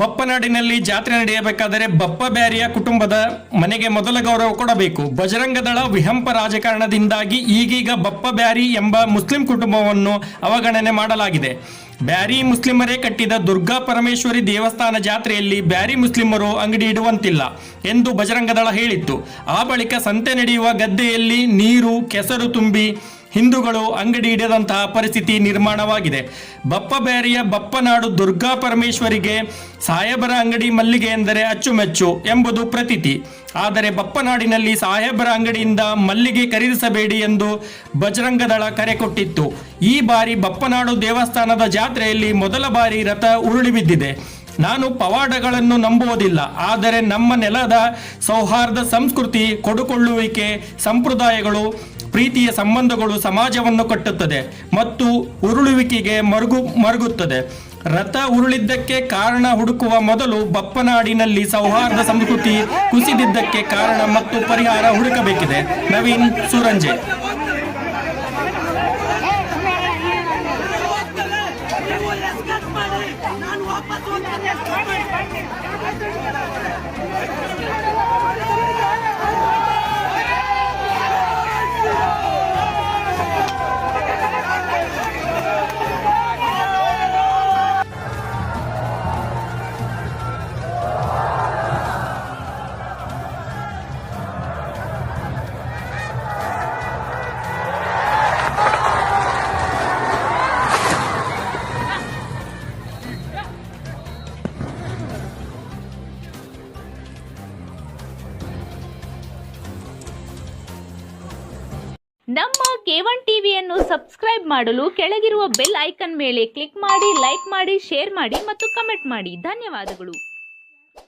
ಬಪ್ಪನಾಡಿನಲ್ಲಿ ಜಾತ್ರೆ ನಡೆಯಬೇಕಾದರೆ ಬಪ್ಪ ಬ್ಯಾರಿಯ ಕುಟುಂಬದ ಮನೆಗೆ ಮೊದಲ ಗೌರವ ಕೊಡಬೇಕು. ಬಜರಂಗದಳ ವಿಹಂಪ ರಾಜಕಾರಣದಿಂದಾಗಿ ಈಗೀಗ ಬಪ್ಪ ಬ್ಯಾರಿ ಎಂಬ ಮುಸ್ಲಿಂ ಕುಟುಂಬವನ್ನು ಅವಗಣನೆ ಮಾಡಲಾಗಿದೆ. ಬ್ಯಾರಿ ಮುಸ್ಲಿಮರೇ ಕಟ್ಟಿದ ದುರ್ಗಾ ಪರಮೇಶ್ವರಿ ದೇವಸ್ಥಾನ ಜಾತ್ರೆಯಲ್ಲಿ ಬ್ಯಾರಿ ಮುಸ್ಲಿಮರು ಅಂಗಡಿ ಇಡುವಂತಿಲ್ಲ ಎಂದು ಬಜರಂಗದಳ ಹೇಳಿತ್ತು. ಆ ಬಳಿಕ ಸಂತೆ ನಡೆಯುವ ಗದ್ದೆಯಲ್ಲಿ ನೀರು, ಕೆಸರು ತುಂಬಿ ಹಿಂದೂಗಳು ಅಂಗಡಿ ಇಡದಂತಹ ಪರಿಸ್ಥಿತಿ ನಿರ್ಮಾಣವಾಗಿದೆ. ಬಪ್ಪ ಬ್ಯಾರಿಯ ಬಪ್ಪನಾಡು ದುರ್ಗಾ ಪರಮೇಶ್ವರಿಗೆ ಸಾಹೇಬರ ಅಂಗಡಿ ಮಲ್ಲಿಗೆ ಎಂದರೆ ಅಚ್ಚುಮೆಚ್ಚು ಎಂಬುದು ಪ್ರತೀತಿ. ಆದರೆ ಬಪ್ಪನಾಡಿನಲ್ಲಿ ಸಾಹೇಬರ ಅಂಗಡಿಯಿಂದ ಮಲ್ಲಿಗೆ ಖರೀದಿಸಬೇಡಿ ಎಂದು ಬಜರಂಗದಳ ಕರೆ ಕೊಟ್ಟಿತ್ತು. ಈ ಬಾರಿ ಬಪ್ಪನಾಡು ದೇವಸ್ಥಾನದ ಜಾತ್ರೆಯಲ್ಲಿ ಮೊದಲ ಬಾರಿ ರಥ ಉರುಳಿ ಬಿದ್ದಿದೆ. ನಾನು ಪವಾಡಗಳನ್ನು ನಂಬುವುದಿಲ್ಲ, ಆದರೆ ನಮ್ಮ ನೆಲದ ಸೌಹಾರ್ದ ಸಂಸ್ಕೃತಿ, ಕೊಡುಕೊಳ್ಳುವಿಕೆ, ಸಂಪ್ರದಾಯಗಳು, ಪ್ರೀತಿಯ ಸಂಬಂಧಗಳು ಸಮಾಜವನ್ನು ಕಟ್ಟುತ್ತದೆ ಮತ್ತು ಉರುಳುವಿಕೆಗೆ ಮರುಗು, ಮರುಗುತ್ತದೆ. ರಥ ಉರುಳಿದ್ದಕ್ಕೆ ಕಾರಣ ಹುಡುಕುವ ಮೊದಲು ಬಪ್ಪನಾಡಿನಲ್ಲಿ ಸೌಹಾರ್ದ ಸಂಸ್ಕೃತಿ ಕುಸಿದಿದ್ದಕ್ಕೆ ಕಾರಣ ಮತ್ತು ಪರಿಹಾರ ಹುಡುಕಬೇಕಿದೆ. ನವೀನ್ ಸೂರಂಜೆ. ಮಾಡಿ. ನಾನು ವಾಪಸ್ ಹೋಗ್ತೇನೆ. ನಮ್ಮ ಕೇವನ್ ಟಿವಿಯನ್ನು ಸಬ್ಸ್ಕ್ರೈಬ್ ಮಾಡಲು ಕೆಳಗಿರುವ ಬೆಲ್ ಐಕನ್ ಮೇಲೆ ಕ್ಲಿಕ್ ಮಾಡಿ ಲೈಕ್ ಮಾಡಿ ಶೇರ್ ಮಾಡಿ ಮತ್ತು ಕಮೆಂಟ್ ಮಾಡಿ. ಧನ್ಯವಾದಗಳು.